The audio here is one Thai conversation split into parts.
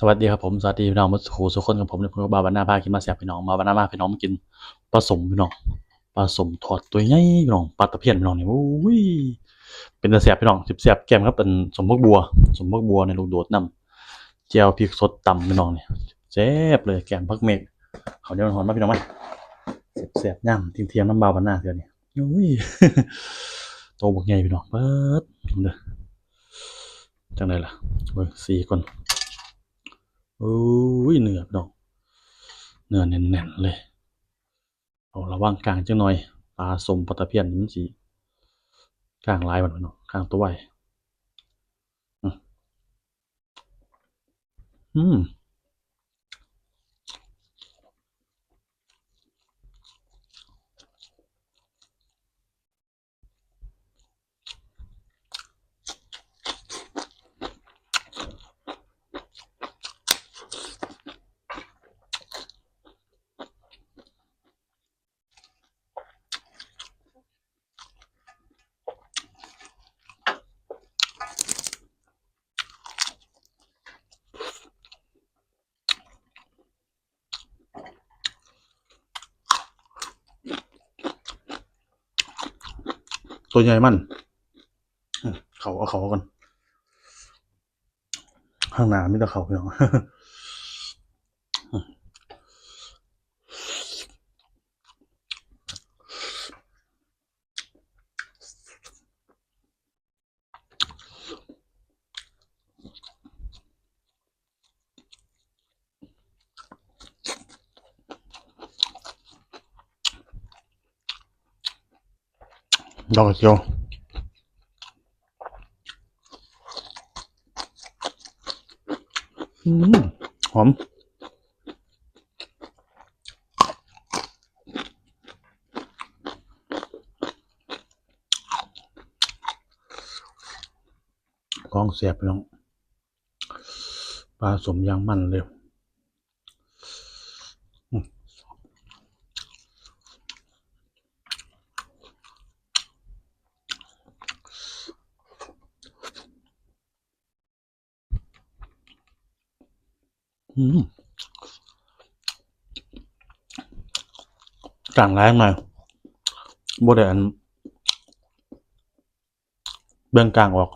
สวัสดีครับผมสวัสดีพี่น้องมุสคูสุกคนกับผมในพงบาบานหน้าพากินมาแซ่บพี่น้องมาบานหน้ามาพี่น้องมากินปลาสมพี่น้องปลาสมทอดตัวใหญ่พี่น้องปลาตะเพียนพี่น้องนี่โอ้ยเป็นตาแซ่บพี่น้องสิบแซ่บแก้มครับเป็นสมพกบัว สมพกบัวในลูกโดดน้ำเจียวพริกสดตำพี่น้องนี่แซ่บเลยแก้มพักเมกเขาเดี๋ยวหอนมาพี่น้องมาแซ่บย่ำเทียมน้ำบาบานหน้าเดี๋ยวนี้โอ้ยโตบักใหญ่พี่น้องเปิดเด้อจังไดล่ะเบิ่งสี่คน โอ้ยเนื้อพี่น้อกเนื้อแน่นๆเลย เอาระวังกลางจังหน่อยปลาสมปลาตะเพียนนี่มันสิกลางลายมันพี่น้องกลางตัวไวอืม ตัวใหญ่มัน เขาเอาเขากันข้างหน้ามีแต่เขาพี่น้อง ดอกกระเจียวอืมหอมกองเสียบพี่น้องปลาสมยางมันเลย อืมกลางแรงมาบ่ได้อันเบื้องกลางออก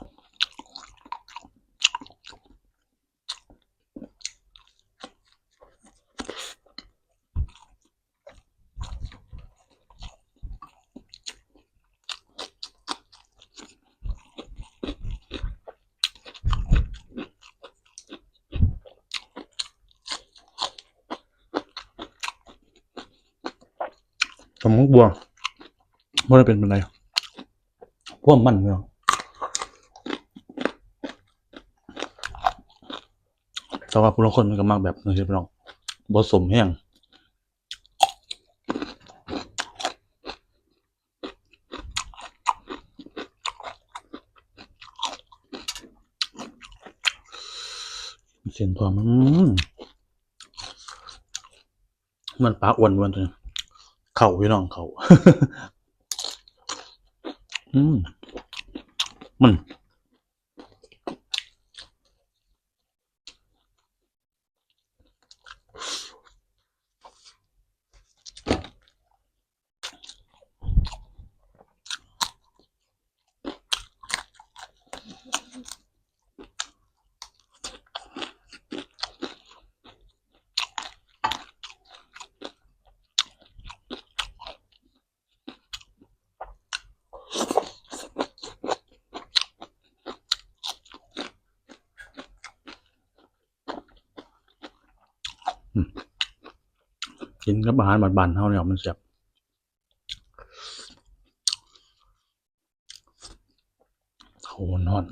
สมมุกบัวบ่ได้เป็นเป็นไรพวกมันเนาะแต่ว่าผู้ลางคนมันก็มักแบบนี้พี่น้องบสมแห้งเสียนทองมันมันปลาอ้วนอ้วนตัวนี้ ข่าพี่น้องเขาอืมมัน กินกับอาหารบานๆเท่าเนี่ยมันเสียบโหนอน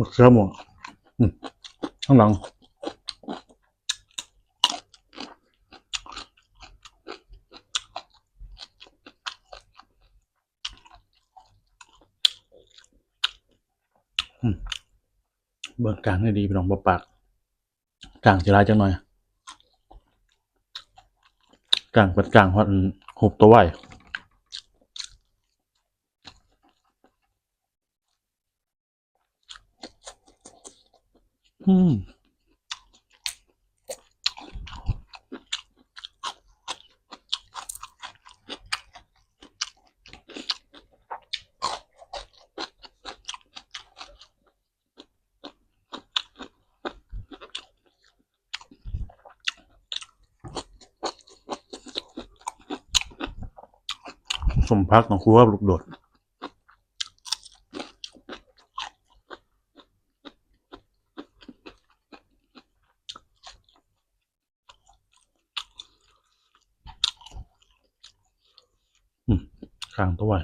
มะเขือม่วงข้างหลังเบื้องกลางให้ดีไปลองปะปากกลางจะลายจังหน่อยกลางเป็นกลางหอตหุบตัวไหว อืมสมพักของครูว่าลูกโดด อื มกลางตัว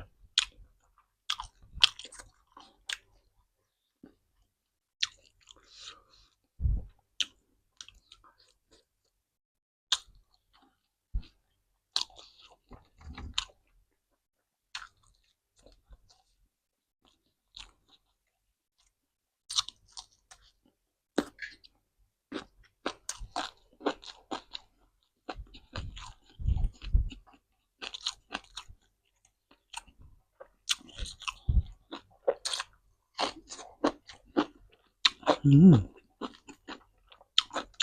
อืม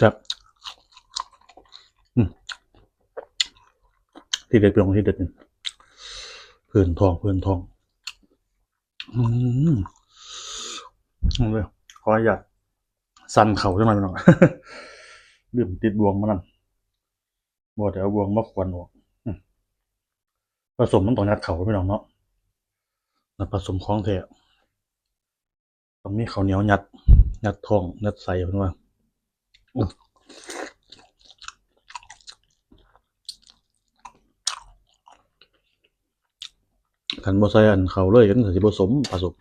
ครับอืมที่เด็ดเป็นของที่เด็ดนี่เพื่อนทองเพื่อนทอง อืมเอาเลยขออนุญาตสั่นเข่าจังหน่อยพี่น้องลืมติดบวงมานั่นบ่แต่เอาบวงมาควันออกผสมมันต้องยัดเข่าพี่น้องเนาะผสมของแท้ต้องมีข้าวเหนียวยัด ยัดท้องยัดใส่เพิ่นว่าอื้อคันบ่ใส่อันเขาเลยกันสิบสมผสม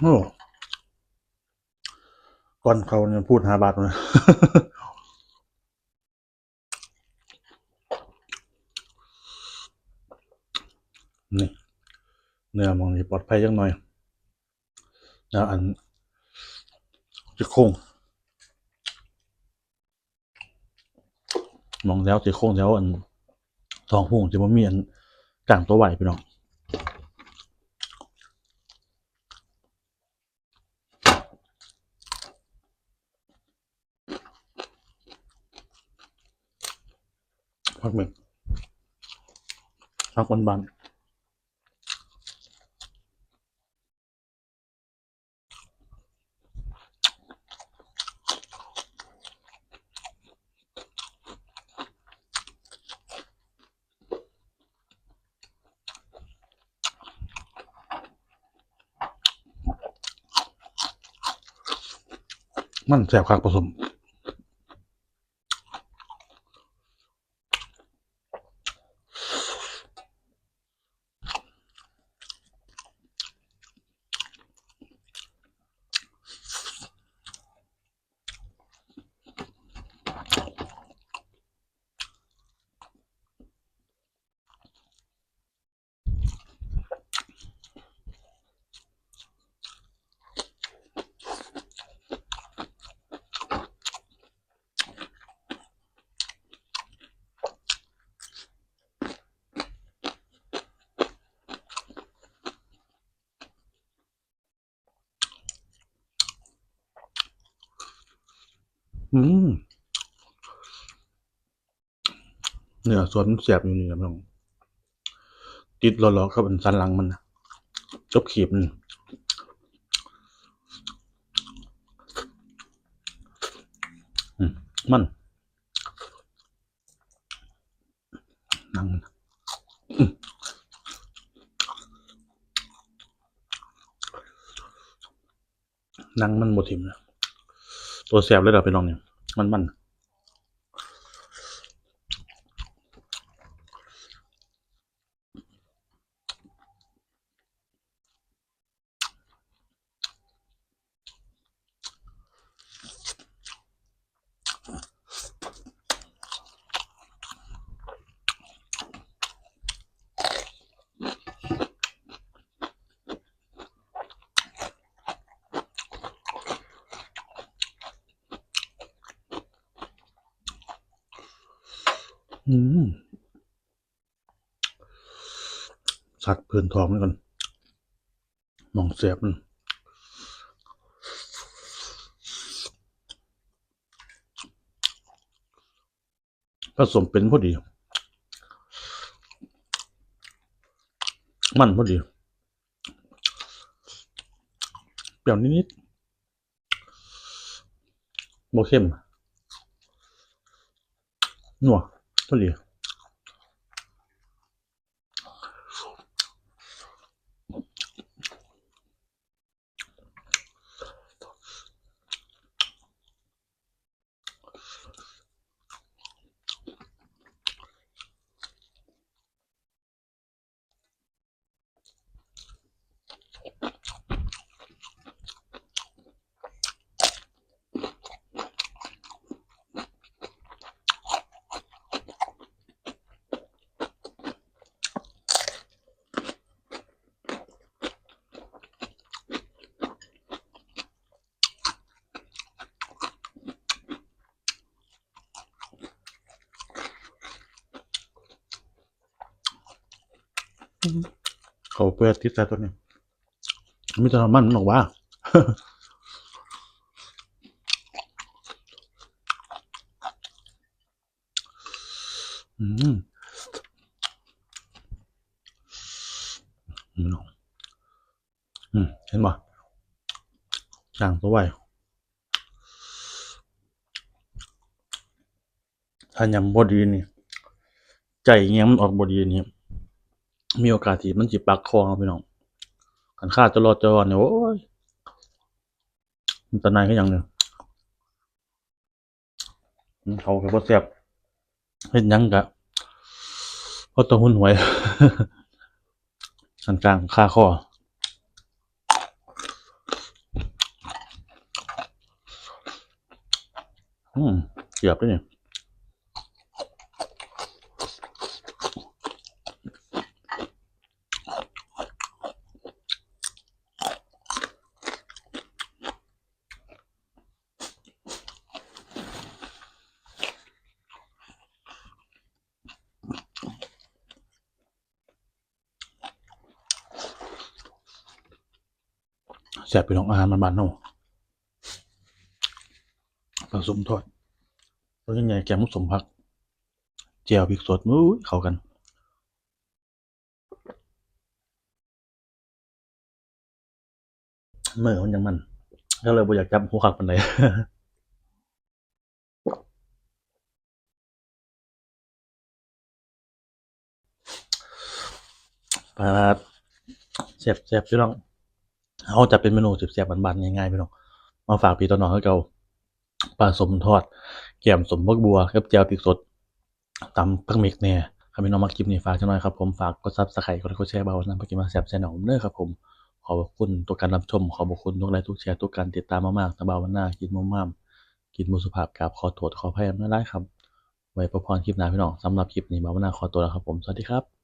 โอ้ อนเขาเนี่ยพูด5บาทนะนี่เนื้อมองนี่ปลอดภัยจังหน่อยแล้วอันจะโค้งมองแล้วจะโค้งแล้วอันทองพุ่งจะบ่มีอันกลางตัวไหวพี่น้องพักหนึ่งพัก บานมันแสบคักผสม อืมเนื้อสวนเสียบอยู่นี่ครับน้องติดหล่อๆครับอันสันหลังมันนะจบขีบมันมันนั่งมันอืมหนังมันบดทิมนะ ตัวแสบเลยเด้อไปลองเนี่ยมันมัน อืมักเพื่อนทองนี่ก่อนมองเสียบมันผสมเป็นพอดี มันพอดีเปรี้ยวนิดๆโบเข้มนัวพอดี เขาเปิดติดแต่ตัวนี้มแต่จะมันมันออกว่าอืมอืมอืมเห็นป่ะจางตัวไวถ้ายำบอดีนี่ ใจเงี้ยมันออกบอดีนี่ มีโอกาสที่มันจิปักคอเอาไปน้องขันฆ่าจะรอดจะรอดเนี่ยโอ้ยมันตะนายก็ยังเนี่ยอืมเขาก็บ่แซ่บเฮ็ดหยังกะเพราต้องหุ่นหวยสันกลางค่าคออืมเกือบแล้วเนี่ย แซ่บไปน้องอาหารมันบานๆเนาะผสมทอดแล้วยังไงแกงมุสมพักเจียวพริกสดมุ้ยเข้ากันเมื่อมันยังมันก็เลยบ่อยากจับหัวขักปันใดปลาเสียบเสียบพี่น้อง เขาจะเป็นเมนูเสียบๆบานๆง่ายๆพี่น้องมาฝากพี่ต้นน้องให้เก่าปลาสมทอดแกมสมบักบัวกับแจ่วพริกสดตำพักเมกเนี่ยครับพี่น้องมาคลิปนี้ฝากจังหน่อยครับผมฝากกดซับสไครต์กดไลค์กดแชร์เบาๆนะไปกินมาแซ่บแซ่บหนองเด้อครับผมขอบคุณทุกการรับชม ขอบคุณทุกไลค์ทุกแชร์ทุกการติดตามมากๆตะเบาวันหน้ากินมุมมามกินมุสุภาพกราบขอโทษขออภัยไม่ได้ครับ ไว้พบกันคลิปหน้าพี่น้องสำหรับคลิปนี้เบาวันหน้าขอตัวแล้วครับผมสวัสดีครับ